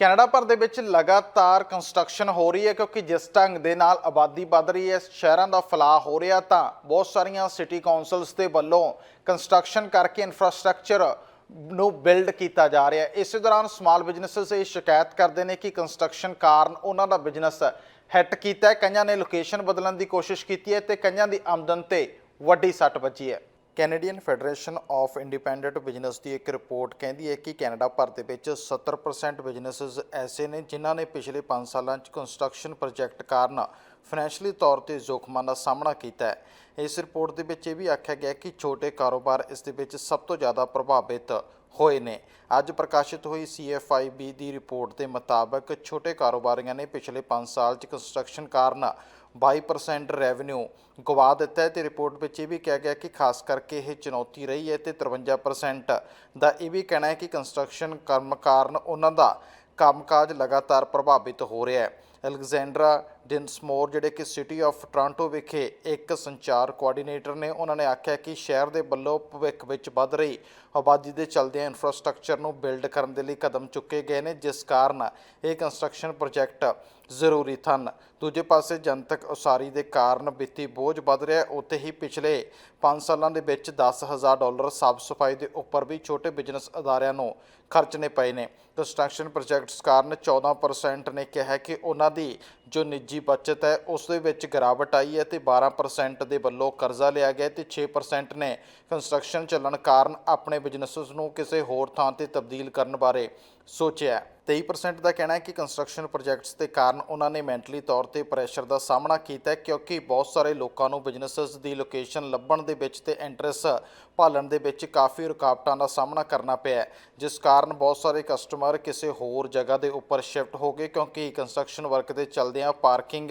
Canada ਭਰ ਦੇ ਵਿੱਚ ਲਗਾਤਾਰ ਕੰਸਟਰਕਸ਼ਨ ਹੋ ਰਹੀ ਹੈ ਕਿਉਂਕਿ ਜਿਸ ਢੰਗ ਦੇ ਨਾਲ ਆਬਾਦੀ ਵੱਧ ਰਹੀ ਹੈ ਸ਼ਹਿਰਾਂ ਦਾ ਫੈਲਾਅ ਹੋ ਰਿਹਾ ਤਾਂ ਬਹੁਤ ਸਾਰੀਆਂ ਸਿਟੀ ਕਾਉਂਸਲਸ ਦੇ ਵੱਲੋਂ ਕੰਸਟਰਕਸ਼ਨ ਕਰਕੇ ਇਨਫਰਾਸਟ੍ਰਕਚਰ ਨੂੰ ਬਿਲਡ ਕੀਤਾ ਜਾ ਰਿਹਾ ਹੈ। ਇਸੇ ਦੌਰਾਨ ਸਮਾਲ ਬਿਜ਼ਨੈਸਸ ਇਹ ਸ਼ਿਕਾਇਤ ਕਰਦੇ ਨੇ ਕਿ ਕੰਸਟਰਕਸ਼ਨ ਕਾਰਨ ਉਹਨਾਂ ਦਾ ਬਿਜ਼ਨਸ ਹਿੱਟ ਕੀਤਾ ਹੈ। ਕਈਆਂ ਨੇ ਲੋਕੇਸ਼ਨ ਬਦਲਣ ਦੀ ਕੋਸ਼ਿਸ਼ ਕੀਤੀ ਹੈ ਤੇ ਕਈਆਂ ਦੀ ਆਮਦਨ ਤੇ ਵੱਡੀ ਸੱਟ ਵੱਜੀ ਹੈ। Canadian federation of independent business ਦੀ ਇੱਕ ਰਿਪੋਰਟ ਕਹਿੰਦੀ ਹੈ ਕਿ ਕੈਨੇਡਾ ਭਰ ਦੇ ਵਿੱਚ 70% ਬਿਜ਼ਨੈਸਸ ਐਸੇ ਨੇ ਜਿਨ੍ਹਾਂ ਨੇ ਪਿਛਲੇ 5 ਸਾਲਾਂ 'ਚ ਕੰਸਟਰਕਸ਼ਨ ਪ੍ਰੋਜੈਕਟ ਕਾਰਨ ਫਾਈਨੈਂਸ਼ਲੀ ਤੌਰ ਤੇ ਜ਼ੋਖਮਾਂ ਦਾ ਸਾਹਮਣਾ ਕੀਤਾ ਹੈ। ਇਸ ਰਿਪੋਰਟ ਦੇ ਵਿੱਚ ਇਹ ਵੀ ਆਖਿਆ ਗਿਆ ਕਿ ਛੋਟੇ ਕਾਰੋਬਾਰ ਇਸ ਦੇ ਵਿੱਚ ਸਭ ਤੋਂ ਜ਼ਿਆਦਾ ਪ੍ਰਭਾਵਿਤ ਹੋਏ ਨੇ। ਅੱਜ ਪ੍ਰਕਾਸ਼ਿਤ ਹੋਈ CFIB ਦੀ ਰਿਪੋਰਟ ਦੇ ਮੁਤਾਬਕ ਛੋਟੇ ਕਾਰੋਬਾਰੀਆਂ ਨੇ ਪਿਛਲੇ 5 ਸਾਲ 'ਚ ਕੰਸਟਰਕਸ਼ਨ ਕਾਰਨ 22% ਰੈਵਨਿਊ ਗਵਾ ਦਿੱਤਾ ਹੈ ਤੇ ਰਿਪੋਰਟ ਵਿੱਚ ਇਹ ਵੀ ਕਿਹਾ ਗਿਆ ਕਿ ਖਾਸ ਕਰਕੇ ਇਹ ਚੁਣੌਤੀ ਰਹੀ ਹੈ ਤੇ 53% ਦਾ ਇਹ ਵੀ ਕਹਿਣਾ ਹੈ ਕਿ ਕੰਸਟਰਕਸ਼ਨ ਕੰਮ ਕਾਰਨ ਉਹਨਾਂ ਦਾ ਕੰਮਕਾਜ ਲਗਾਤਾਰ ਪ੍ਰਭਾਵਿਤ ਹੋ ਰਿਹਾ ਹੈ। ਅਲੈਗਜ਼ੈਂਡਰਾ ਡਿਨਸਮੋਰ, ਜਿਹੜੇ ਕਿ ਸਿਟੀ ਆਫ ਟੋਰਾਂਟੋ ਵਿਖੇ ਇੱਕ ਸੰਚਾਰ ਕੋਆਰਡੀਨੇਟਰ ਨੇ, ਉਹਨਾਂ ਨੇ ਆਖਿਆ ਕਿ ਸ਼ਹਿਰ ਦੇ ਵੱਲੋਂ ਭਵਿੱਖ ਵਿੱਚ ਵੱਧ ਰਹੀ ਆਬਾਦੀ ਦੇ ਚਲਦਿਆਂ ਇਨਫਰਾਸਟ੍ਰਕਚਰ ਨੂੰ ਬਿਲਡ ਕਰਨ ਦੇ ਲਈ ਕਦਮ ਚੁੱਕੇ ਗਏ ਨੇ, ਜਿਸ ਕਾਰਨ ਇਹ ਕੰਸਟਰਕਸ਼ਨ ਪ੍ਰੋਜੈਕਟ ਜ਼ਰੂਰੀ ਹਨ ਦੂਜੇ ਪਾਸੇ ਜਨਤਕ ਉਸਾਰੀ ਦੇ ਕਾਰਨ ਵਿੱਤੀ ਬੋਝ ਵੱਧ ਰਿਹਾ ਹੈ। ਉੱਥੇ ਹੀ ਪਿਛਲੇ 5 ਸਾਲਾਂ ਦੇ ਵਿੱਚ 10000 ਡਾਲਰ ਸਾਫ਼ ਸਫ਼ਾਈ ਦੇ ਉੱਪਰ ਵੀ ਛੋਟੇ ਬਿਜ਼ਨਸ ਅਦਾਰਿਆਂ ਨੂੰ ਖਰਚਣੇ ਪਏ ਨੇ। ਕੰਸਟਰਕਸ਼ਨ ਪ੍ਰੋਜੈਕਟਸ ਕਾਰਨ 14% ਨੇ ਕਿਹਾ ਕਿ ਉਹਨਾਂ ਦੀ ਜੋ ਨਿੱਜੀ ਬਚਤ ਹੈ, ਉਸ ਦੇ ਵਿੱਚ ਗਿਰਾਵਟ ਆਈ ਹੈ ਤੇ 12% ਦੇ ਵੱਲੋਂ ਕਰਜ਼ਾ ਲਿਆ ਗਿਆ ਤੇ 6% ਨੇ ਕੰਸਟਰਕਸ਼ਨ ਚੱਲਣ ਕਾਰਨ ਆਪਣੇ ਬਿਜ਼ਨੈਸਸ ਨੂੰ ਕਿਸੇ ਹੋਰ ਥਾਂ ਤੇ ਤਬਦੀਲ ਕਰਨ ਬਾਰੇ ਸੋਚਿਆ ਹੈ। 23% ਦਾ ਕਹਿਣਾ ਹੈ ਕਿ ਕੰਸਟਰਕਸ਼ਨ ਪ੍ਰੋਜੈਕਟਸ ਦੇ ਕਾਰਨ ਉਹਨਾਂ ਨੇ ਮੈਂਟਲੀ ਤੌਰ ਤੇ ਪ੍ਰੈਸ਼ਰ ਦਾ ਸਾਹਮਣਾ ਕੀਤਾ ਕਿਉਂਕਿ ਬਹੁਤ ਸਾਰੇ ਲੋਕਾਂ ਨੂੰ ਬਿਜ਼ਨੈਸਸ ਦੀ ਲੋਕੇਸ਼ਨ ਲੱਭਣ ਦੇ ਵਿੱਚ ਤੇ ਐਂਟਰੈਸ ਭਾਲਣ ਦੇ ਵਿੱਚ ਕਾਫੀ ਰੁਕਾਵਟਾਂ ਦਾ ਸਾਹਮਣਾ ਕਰਨਾ ਪਿਆ ਜਿਸ ਕਾਰਨ ਬਹੁਤ ਸਾਰੇ ਕਸਟਮਰ ਕਿਸੇ ਹੋਰ ਜਗ੍ਹਾ ਦੇ ਉੱਪਰ ਸ਼ਿਫਟ ਹੋ ਗਏ, ਕਿਉਂਕਿ ਕੰਸਟਰਕਸ਼ਨ ਵਰਕ ਦੇ ਚੱਲਦੇ ਚੱਲਦਿਆਂ ਪਾਰਕਿੰਗ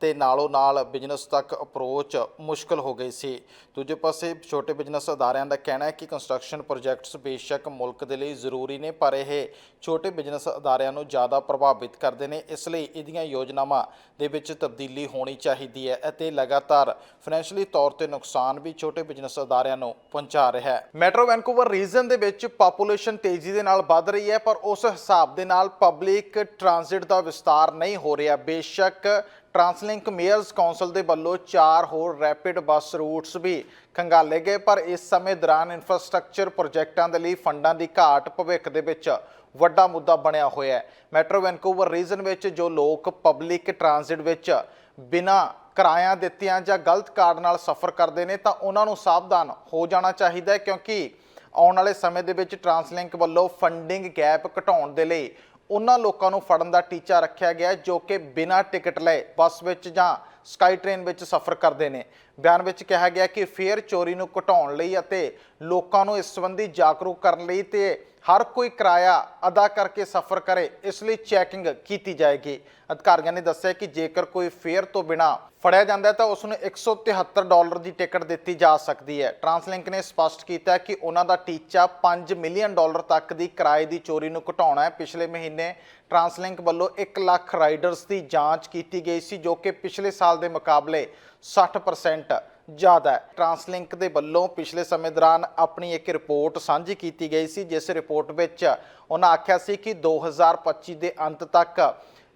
ਤੇ ਨਾਲੋਂ ਨਾਲ ਬਿਜ਼ਨਸ ਤੱਕ ਅਪਰੋਚ ਮੁਸ਼ਕਲ ਹੋ ਗਈ ਸੀ। ਦੂਜੇ ਪਾਸੇ ਛੋਟੇ ਬਿਜ਼ਨਸ ਅਦਾਰਿਆਂ ਦਾ ਕਹਿਣਾ ਹੈ ਕਿ ਕੰਸਟਰਕਸ਼ਨ ਪ੍ਰੋਜੈਕਟਸ ਬੇਸ਼ੱਕ ਮੁਲਕ ਦੇ ਲਈ ਜ਼ਰੂਰੀ ਨੇ, ਪਰ ਇਹ ਛੋਟੇ ਬਿਜ਼ਨਸ ਅਦਾਰਿਆਂ ਨੂੰ ਜ਼ਿਆਦਾ ਪ੍ਰਭਾਵਿਤ ਕਰਦੇ ਨੇ। ਇਸ ਲਈ ਇਹਦੀਆਂ ਯੋਜਨਾਵਾਂ ਦੇ ਵਿੱਚ ਤਬਦੀਲੀ ਹੋਣੀ ਚਾਹੀਦੀ ਹੈ ਅਤੇ ਲਗਾਤਾਰ ਫਾਈਨੈਂਸ਼ੀਅਲੀ ਤੌਰ ਤੇ ਨੁਕਸਾਨ ਵੀ ਛੋਟੇ ਬਿਜ਼ਨਸ ਅਦਾਰਿਆਂ ਨੂੰ ਪਹੁੰਚਾ ਰਿਹਾ ਹੈ। ਮੈਟਰੋ ਵੈਨਕੂਵਰ ਰੀਜਨ ਦੇ ਵਿੱਚ ਪਾਪੂਲੇਸ਼ਨ ਤੇਜ਼ੀ ਦੇ ਨਾਲ ਵੱਧ ਰਹੀ ਹੈ, ਪਰ ਉਸ ਹਿਸਾਬ ਦੇ ਨਾਲ ਪਬਲਿਕ ਟਰਾਂਜ਼ਿਟ ਦਾ ਵਿਸਤਾਰ ਨਹੀਂ ਹੋ ਰਿਹਾ। ਬੇਸ਼ੱਕ ਟਰਾਂਸਲਿੰਕ ਮੇਅਰਸ ਕਾਉਂਸਲ ਦੇ ਵੱਲੋਂ ਚਾਰ ਹੋਰ ਰੈਪਿਡ ਬੱਸ ਰੂਟਸ ਵੀ ਖੰਗਾਲੇ ਗਏ, ਪਰ ਇਸ ਸਮੇਂ ਦੌਰਾਨ ਇਨਫਰਾਸਟ੍ਰਕਚਰ ਪ੍ਰੋਜੈਕਟਾਂ ਦੇ ਲਈ ਫੰਡਾਂ ਦੀ ਘਾਟ ਭਵਿੱਖ ਦੇ ਵਿੱਚ ਵੱਡਾ ਮੁੱਦਾ ਬਣਿਆ ਹੋਇਆ ਹੈ। ਮੈਟਰੋ ਵੈਨਕੂਵਰ ਰੀਜਨ ਵਿੱਚ ਜੋ ਲੋਕ ਪਬਲਿਕ ਟਰਾਂਜ਼ਿਟ ਵਿੱਚ ਬਿਨਾਂ ਕਿਰਾਇਆ ਦਿੱਤਿਆਂ ਜਾਂ ਗਲਤ ਕਾਰਡ ਨਾਲ ਸਫ਼ਰ ਕਰਦੇ ਨੇ, ਤਾਂ ਉਹਨਾਂ ਨੂੰ ਸਾਵਧਾਨ ਹੋ ਜਾਣਾ ਚਾਹੀਦਾ ਹੈ, ਕਿਉਂਕਿ ਆਉਣ ਵਾਲੇ ਸਮੇਂ ਦੇ ਵਿੱਚ ਟਰਾਂਸਲਿੰਕ ਵੱਲੋਂ ਫੰਡਿੰਗ ਗੈਪ ਘਟਾਉਣ ਦੇ ਲਈ ਉਹਨਾਂ ਲੋਕਾਂ ਨੂੰ ਫੜਨ ਦਾ ਟੀਚਾ ਰੱਖਿਆ ਗਿਆ ਜੋ ਕਿ ਬਿਨਾਂ ਟਿਕਟ ਲਏ ਬੱਸ ਵਿੱਚ ਜਾਂ ਸਕਾਈ ਟ੍ਰੇਨ ਵਿੱਚ ਸਫ਼ਰ ਕਰਦੇ ਨੇ। ਬਿਆਨ ਵਿੱਚ ਕਿਹਾ ਗਿਆ ਕਿ ਫੇਅਰ ਚੋਰੀ ਨੂੰ ਘਟਾਉਣ ਲਈ ਅਤੇ ਲੋਕਾਂ ਨੂੰ ਇਸ ਸੰਬੰਧੀ ਜਾਗਰੂਕ ਕਰਨ ਲਈ ਤੇ ਹਰ ਕੋਈ ਕਿਰਾਇਆ ਅਦਾ ਕਰਕੇ ਸਫ਼ਰ ਕਰੇ, ਇਸ ਲਈ ਚੈਕਿੰਗ ਕੀਤੀ ਜਾਏਗੀ। ਅਧਿਕਾਰੀਆਂ ਨੇ ਦੱਸਿਆ ਕਿ ਜੇਕਰ ਕੋਈ ਫੇਅਰ ਤੋਂ ਬਿਨਾ ਫੜਿਆ ਜਾਂਦਾ ਹੈ ਤਾਂ ਉਸ ਨੂੰ 173 ਡਾਲਰ ਦੀ ਟਿਕਟ ਦਿੱਤੀ ਜਾ ਸਕਦੀ ਹੈ। ਟਰਾਂਸਲਿੰਕ ਨੇ ਸਪਸ਼ਟ ਕੀਤਾ ਕਿ ਉਹਨਾਂ ਦਾ ਟੀਚਾ 5 ਮਿਲੀਅਨ ਡਾਲਰ ਤੱਕ ਦੀ ਕਿਰਾਏ ਦੀ ਚੋਰੀ ਨੂੰ ਘਟਾਉਣਾ ਹੈ। ਪਿਛਲੇ ਮਹੀਨੇ ਟਰਾਂਸਲਿੰਕ ਵੱਲੋਂ 1 ਲੱਖ ਰਾਈਡਰਸ ਦੀ ਜਾਂਚ ਕੀਤੀ ਗਈ ਸੀ, ਜੋ ਕਿ ਪਿਛਲੇ ਸਾਲ ਦੇ ਮੁਕਾਬਲੇ 60% ਜ਼ਿਆਦਾ ਹੈ। ਟਰਾਂਸਲਿੰਕ ਦੇ ਵੱਲੋਂ ਪਿਛਲੇ ਸਮੇਂ ਦੌਰਾਨ ਆਪਣੀ ਇੱਕ ਰਿਪੋਰਟ ਸਾਂਝੀ ਕੀਤੀ ਗਈ ਸੀ, ਜਿਸ ਰਿਪੋਰਟ ਵਿੱਚ ਉਹਨਾਂ ਆਖਿਆ ਸੀ ਕਿ 2025 ਦੇ ਅੰਤ ਤੱਕ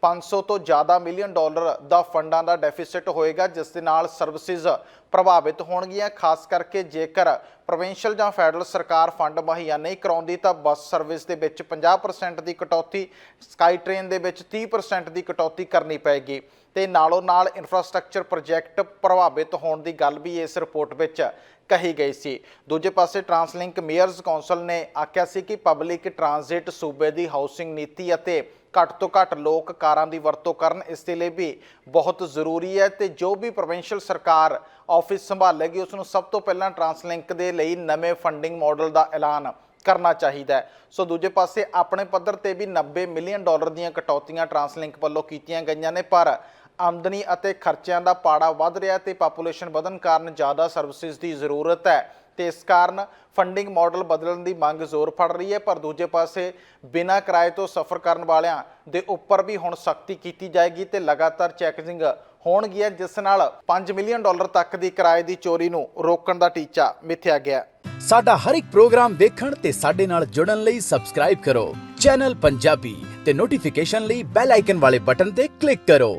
500 ਤੋਂ ਜ਼ਿਆਦਾ ਮਿਲੀਅਨ ਡਾਲਰ ਦਾ ਫੰਡਾਂ ਦਾ ਡੈਫਿਸਿਟ ਹੋਏਗਾ, ਜਿਸ ਦੇ ਨਾਲ ਸਰਵਿਸਿਜ਼ ਪ੍ਰਭਾਵਿਤ ਹੋਣਗੀਆਂ। ਖਾਸ ਕਰਕੇ ਜੇਕਰ ਪ੍ਰੋਵਿੰਸ਼ੀਅਲ ਜਾਂ ਫੈਡਰਲ ਸਰਕਾਰ ਫੰਡ ਮੁਹੱਈਆ ਨਹੀਂ ਕਰਾਉਂਦੀ, ਤਾਂ ਬੱਸ ਸਰਵਿਸ ਦੇ ਵਿੱਚ 50% ਦੀ ਕਟੌਤੀ, ਸਕਾਈ ਟ੍ਰੇਨ ਦੇ ਵਿੱਚ 30% ਦੀ ਕਟੌਤੀ ਕਰਨੀ ਪਏਗੀ। ਤੇ ਨਾਲੋਂ ਨਾਲ ਇਨਫਰਾਸਟ੍ਰਕਚਰ ਪ੍ਰੋਜੈਕਟ ਪ੍ਰਭਾਵਿਤ ਹੋਣ ਦੀ ਗੱਲ ਵੀ ਇਸ ਰਿਪੋਰਟ ਵਿੱਚ ਕਹੀ ਗਈ ਸੀ। ਦੂਜੇ ਪਾਸੇ ਟਰਾਂਸਲਿੰਕ ਮੇਅਰਸ ਕੌਂਸਲ ਨੇ ਆਖਿਆ ਸੀ ਕਿ ਪਬਲਿਕ ਟਰਾਂਜ਼ਿਟ ਸੂਬੇ ਦੀ ਹਾਊਸਿੰਗ ਨੀਤੀ ਅਤੇ ਘੱਟ ਤੋਂ ਘੱਟ ਲੋਕ ਕਾਰਾਂ ਦੀ ਵਰਤੋਂ ਕਰਨ ਇਸ ਦੇ ਲਈ ਵੀ ਬਹੁਤ ਜ਼ਰੂਰੀ ਹੈ ਤੇ ਜੋ ਵੀ ਪ੍ਰੋਵਿੰਸ਼ੀਅਲ ਸਰਕਾਰ ਆਫਿਸ ਸੰਭਾਲੇਗੀ ਉਸ ਨੂੰ ਸਭ ਤੋਂ ਪਹਿਲਾਂ ਟਰਾਂਸਲਿੰਕ ਦੇ ਲਈ ਨਵੇਂ ਫੰਡਿੰਗ ਮਾਡਲ ਦਾ ਐਲਾਨ ਕਰਨਾ ਚਾਹੀਦਾ ਹੈ। ਸੋ ਦੂਜੇ ਪਾਸੇ ਆਪਣੇ ਪੱਧਰ ਤੇ ਵੀ 90 ਮਿਲੀਅਨ ਡਾਲਰ ਦੀਆਂ ਕਟੌਤੀਆਂ ਟਰਾਂਸਲਿੰਕ ਵੱਲੋਂ ਕੀਤੀਆਂ ਗਈਆਂ ਨੇ, ਪਰ ਆਮਦਨੀ ਅਤੇ ਖਰਚਿਆਂ ਦਾ ਪਾੜਾ ਵੱਧ ਰਿਹਾ ਤੇ ਪਾਪੂਲੇਸ਼ਨ ਵਧਣ ਕਾਰਨ ਜ਼ਿਆਦਾ ਸਰਵਿਸਿਜ਼ ਦੀ ਜ਼ਰੂਰਤ ਹੈ। ਤੇ ਇਸ ਕਾਰਨ ਫੰਡਿੰਗ ਮਾਡਲ ਬਦਲਣ ਦੀ ਮੰਗ ਜ਼ੋਰ ਫੜ ਰਹੀ ਹੈ, ਪਰ ਦੂਜੇ ਪਾਸੇ ਬਿਨਾਂ ਕਿਰਾਏ ਤੋਂ ਸਫ਼ਰ ਕਰਨ ਵਾਲਿਆਂ ਦੇ ਉੱਪਰ ਵੀ ਹੁਣ ਸਖਤੀ ਕੀਤੀ ਜਾਏਗੀ ਤੇ ਲਗਾਤਾਰ ਚੈਕਿੰਗ ਹੋਣਗੀਆਂ, ਜਿਸ ਨਾਲ 5 ਮਿਲੀਅਨ ਡਾਲਰ ਤੱਕ ਦੀ ਕਿਰਾਏ ਦੀ ਚੋਰੀ ਨੂੰ ਰੋਕਣ ਦਾ ਟੀਚਾ ਮਿੱਥਿਆ ਗਿਆ। ਸਾਡਾ ਹਰ ਇੱਕ ਪ੍ਰੋਗਰਾਮ ਦੇਖਣ ਤੇ ਸਾਡੇ ਨਾਲ ਜੁੜਨ ਲਈ ਸਬਸਕ੍ਰਾਈਬ ਕਰੋ। ਚੈਨਲ ਪੰਜਾਬੀ ਤੇ ਨੋਟੀਫਿਕੇਸ਼ਨ ਲਈ ਬੈਲ ਆਈਕਨ ਵਾਲੇ ਬਟਨ ਤੇ ਕਲਿੱਕ ਕਰੋ।